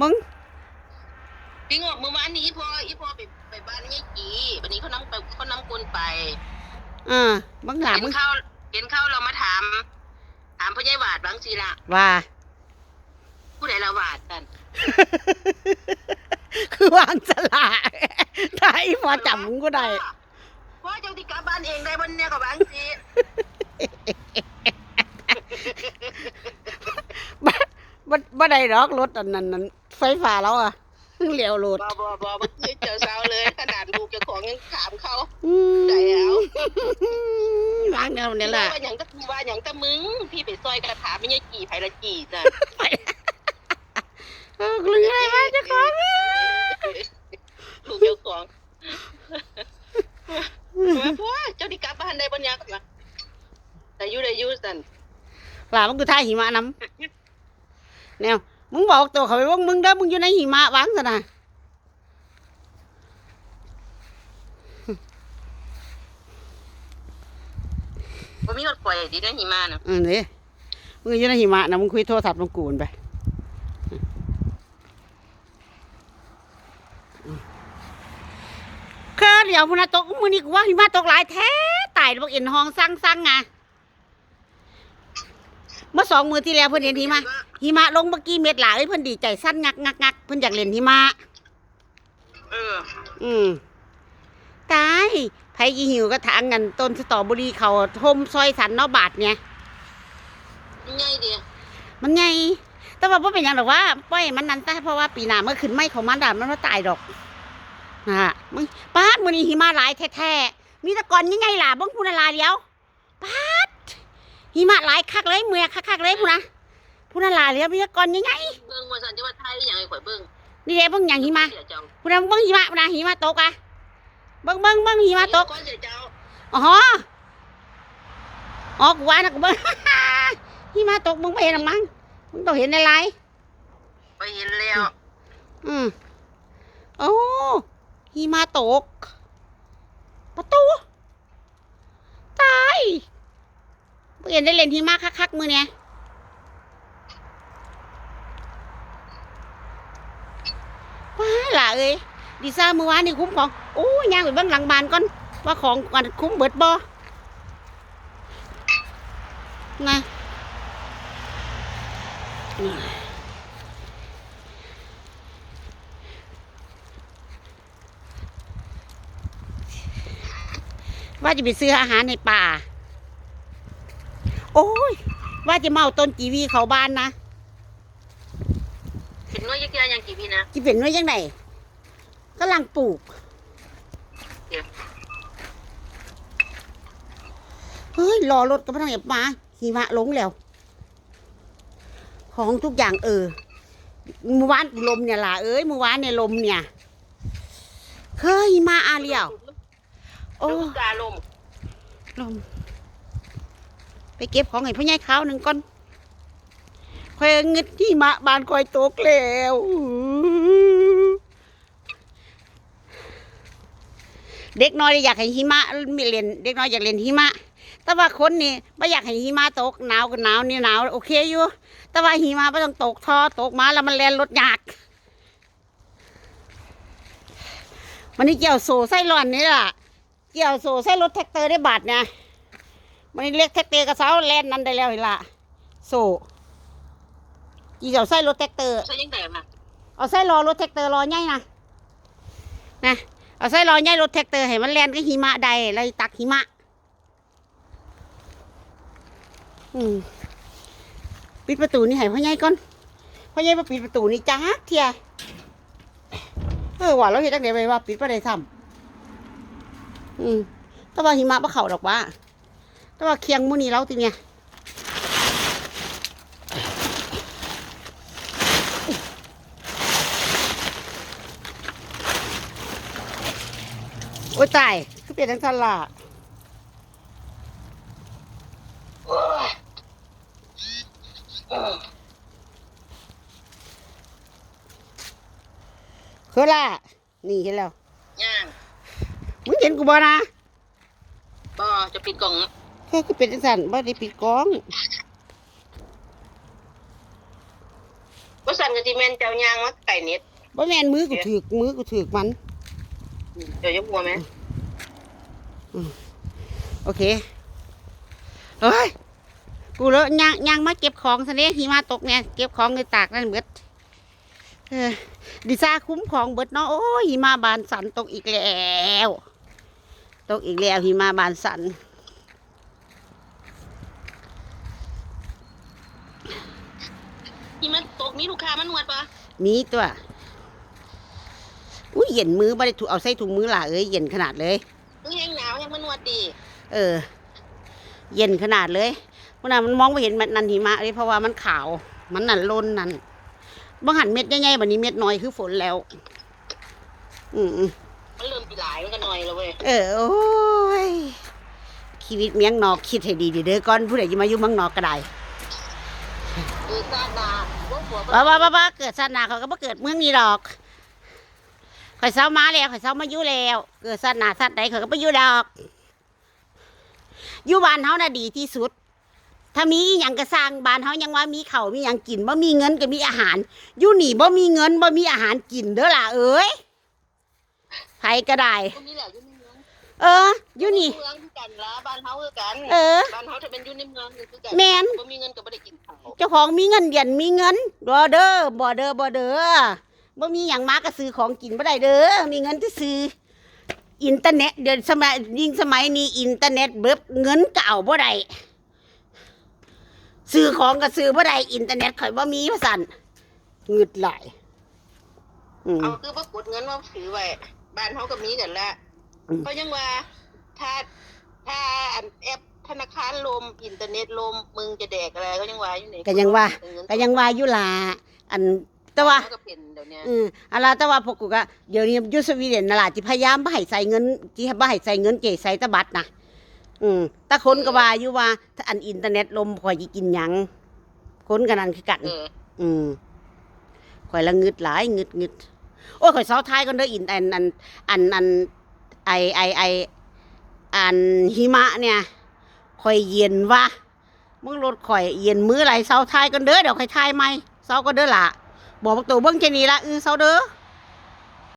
มึงพี่งอกเมื่อวานนี้อีพออีพอไปไปบ้านยายกีวันนี้เขานำไปเขานำคนไปอ่ามึงหลาเห็มึนงเข้าเห็นเข้าเรามาถาม ถามพ่อใหญ่หวาดบางสีละว่า ผู้ใดละหวาดกันคือวางสลากได้พอจำมึงก็ได้พ่อเจ้าที่กลับบ้านเองได้วันเนี้ยกับบางสีบ่บ่บ่ได้หรอกรถอันนั้นนั้น ไฟฟ้าแล้วอะเลี้ยวรถบอบอบอบางทีเจอสาวเลย ขนาดลูกเจ้าของยังถามเขาอืมใจแล้ววางแนวนี้แหละว่าอย่างตะว่าอย่างตะมึง พี่ไปซอยกระถามไม่ใช่กี่ไผละกี่จ้ะเออลืออะไรวะเจ้าของลูกเจ้าของว่าพ่อเจ้าที่กลับบ้านได้บนยากันมาแต่อยูได้อยูสันหลามึงกูท่ายหิมะน้ำแนว มึงบอกตัวเขาไปว่ามึงเด้อมึงอยู่ในหิมะวางซะนะผมมีรถปล่อยดีนะหิมานะอืมนี่มึงอยู่ในหิมะนะมึงคุยโทรศัพท์มึงกูนไปเคอเดี๋ยวพุ่นนะตกมึงนี่กูว่าหิมะตกหลายแท้ตายแล้วบอกเอ็นห้องสั่งสั่งไงเมื่อ สองมือที่แล้วเพิ่นเห็นหิมะหิมะลงเมื่อกี้เม็ดหลายเพิ่นดีใจสั้นงักงักงักเพิ่นอยากเล่นหิมะเออ อืมตายไผยีหิวก็ทางกันต้นสตรอเบอรี่เขาทมซอยสันเนาะบาทเนี่ยง่ายดีมันไงแต่ว่าบ่เป็นหยังหรอกว่าปล่อยมันนั้นแต่เพราะว่าปีหน้าเมื่อขึ้นไม่ของมันดามันไม่ตายดอกนะฮะมึงป้าดมื้อนี้หิมะหลายแท้ๆมีแตะกอนยังไงล่ะเบิ่งพูนลาเดียวป้าด หิมะหลายคักเลยเมื่อคักๆเลยพูนะพูนลาเดียวมีแตะกอนยังไงเบิ้งว่าสันจะว่าไทยอย่างไรข่อยเบิ้งนี่เด้เบิ่งหยังหิมะเสียเจ้าพูนะเบิ่งหิมะพูนะหิมะตกอะเบิ่งเบิ่งเบิ่งหิมะตกก้อนเสียเจ้าอ๋ออ๋อกูว่านะกูเบิ่งหิมะตกมึงไม่เห็นหรอกมั้งมึงต้องเห็นอะไรไปเห็นแล้วอืมโอ้หิมะตกประตูตาย เปลี่ยนได้เล่นหิมะคักๆมือเนี่ยว้าล่ะเอ้ยดีซ่ามือวานนี่คุ้มของโอ้ยย่างไปเบ้างหลังบานก่อนว่าของกันคุ้มเบิดบ่ไงว่าจะไปซื้ออาหารในป่า โอ้ย ว่าจะเมาต้นกีวีเขาบ้านนะเห็นว่ายักษ์ยาอย่างกี่ปีนะจะเป็นไว้ยังไงกำลังปลูกเดี๋ยวเฮ้ยรอรถก็ไม่ต้องเก็บมาหิมะลงแล้ว ของทุกอย่างเออเมื่อวานลมเนี่ยล่ะเอ้ยเมื่อวานเนี่ยลมเนี่ยเฮ้ยหิมาอาเลียวโอ้ลูกกาลมลม ไปเก็บของให้พ่อใหญ่ข้าวหนึ่งก่อนคอยเงิดที่มาบานคอยตกแล้วเด็กน้อยอยากให้หิมะมีเล่นเด็กน้อยอยากเล่นหิมะ แต่ว่าคนนี่ไม่อยากให้หิมะตกหนาวก็หนาวนี่หนาวโอเคอยู่ แต่ว่าหิมะไม่ต้องตกทอตกมาแล้วมันแลนรถยากมันนี่เกี่ยวโซ่ไส้ร้อนนี่ล่ะ เกี่ยวโซ่ไส้รถแท็กเตอร์ได้บาทเนี่ย มันนี่เรียกแท็กเตอร์กระเซ้าแล่นนั้นได้แล้วเห็นละโซ่เกี่ยวไส้รถแท็กเตอร์ใช่ยังไงมาเอาไส้รอรถแท็กเตอร์รอใหญ่นะนะเอาไส้รอใหญ่รถแท็กเตอร์ให้มันแล่นก็หิมะได้เลยตักหิมะ อืมปิดประตูนี่ให้พ่อใหญ่ก่อนพ่อใหญ่มาปิดประตูนี่จ้าเทียเออว่าเราเห็นตั้งแต่ไปว่าปิดประเดี๋ยวซ้ำอืมแต่ว่าหิมะปะเขาดอกว่า แต่ว่าเคียงมูนี่เราติเนี่ยโอ้ยตายคือเป็นทั้งทันละเคอล่ะนี่เห็นแล้วย่างมึงเห็นกูบ่นะก็จะปิดกล่อง แค่คือเป็นจังสันบ่ได้ปิดกล้องว่าสันก็สิแม่นเจ้ายางมาไก่เน็ตบ่แม่นมือกูถือกมือกูถือกมัน เดี๋ยวจะกลัวไหมโอเคเฮ้ยกูแล้วย่างย่างมาเก็บของซะเนี่ยหิมะตกเนี่ยเก็บของในตากนั่นเบิดเออดิซ่าคุ้มของเบิดเนาะโอ้ยหิมะบานสันตกอีกแล้ว ตกอีกแล้วหิมะบานสัน ที่มันต กมีลูกค้ามานวดปะมีตัวอุ้ยเย็นมือบ่ได้ถูกเอาใส่ถุงมือล่ะเอ้ยเย็นขนาดเลยมึงแห้งหนาวยังมานวดดีเออ เย็นขนาดเลยเพราะนั้นมันมองไม่เห็นมันนันหิมะเลยเพราะว่ามันขาว มันนั่นล้นนั่นบางหันเม็ดใหญ่ๆแบบนี้เม็ดน้อยคือฝนแล้ว อืมมันเริ่มปีหลายมันก็หน่อยแล้วเว้ยๆเออโอ้ยชีวิตเมียงนอกคิดให้ดีๆเด้อก่อนผู้ใดจะมาอยู่เมืองนอกก็ได้คือซาดาพวกหัว บ้าบ้าบ้าบ้าเกิดศาสนาเขาก็บ่เกิดเมืองนี้ดอกข่อยเศร้ามาแล้วข่อยเศร้ามาอยู่แล้ว เกิดศาสนาศาสใดเขาก็บ่อยู่ดอกอยู่บ้านเฮาน่ะดีที่สุด ถ้ามีอหย่างก็สร้างบ้านเฮายังว่ามีเขาวมีหยังกินบ่มีเงินก็มีอาหาร อยู่นี่บ่มีเงินบ่มีอาหารกินเด้อล่ะเอ้ยไผก็ได้ตรงนี้แหละอยู่ในเมืองเออ อยู่นี่ เมืองคือกันละบ้านเฮาคือกันเออ บ้านเฮาถ้าเป็นอยู่ในเมืองคือกันแม่น บ่มีเงินก็บ่ได้กินข้าว เจ้าของมีเงินเดือนมีเงินบ่เด้อบ่เด้อบ่เด้อบ่มีหยังมาก็ซื้อของกินบ่ได้เด้อมีเงินที่ซื้ออินเทอร์เน็ตเดี๋ยวสมัยยิ่งสมัยนี้อินเทอร์เน็ตเบิบเงินก็เอาบ่ได้ซื้อของก็ซื้อบ่ได้อินเทอร์เน็ตข่อยบ่มีว่าซั่นงึดหลายอืมเอาคือบ่กดเงินว่าถือไว้บ้านเฮาก็มีกันละอืมเพราะยังว่าถ้าถ้าอันแอป ธนาคารลมอินเทอร์เน็ตลมมึงจะแดกอะไรก็ยังว่าอยู่นี่ก็ยังว่า ก็ยังว่าอยู่ล่ะอันแต่ว่าก็เป็นเดี๋ยวเนี้ยอืมอันละแต่ว่าพวกกูก็เดี๋ยวนี้อยูสวีเดนน่ะล่ะที่พยายามบ่ให้ใส่เงินที่บ่ให้ใส่เงินเจใส่แตะบัตรนะอืมแต่คนก็ว่าอยู่ว่าถ้าอันอินเทอร์เน็ตลมข่อยสิกินหยังคนกันนั่นคือกันเอออืมข่อยละงึดหลายงึดงึดโอ้ยข่อยเซาท้ายกันเด้ออินอันอันอันอันไอไอไออันหิมะเนี่ย ข่อยเย็นวะมึงรถข่อยเย็นมือไหลเซาทายกันเด้อเดี๋ยวข่อยทายไหมเซาก็เด้อล่ะบอกตัวเบิ้งเจนีละอือเซาเด้อ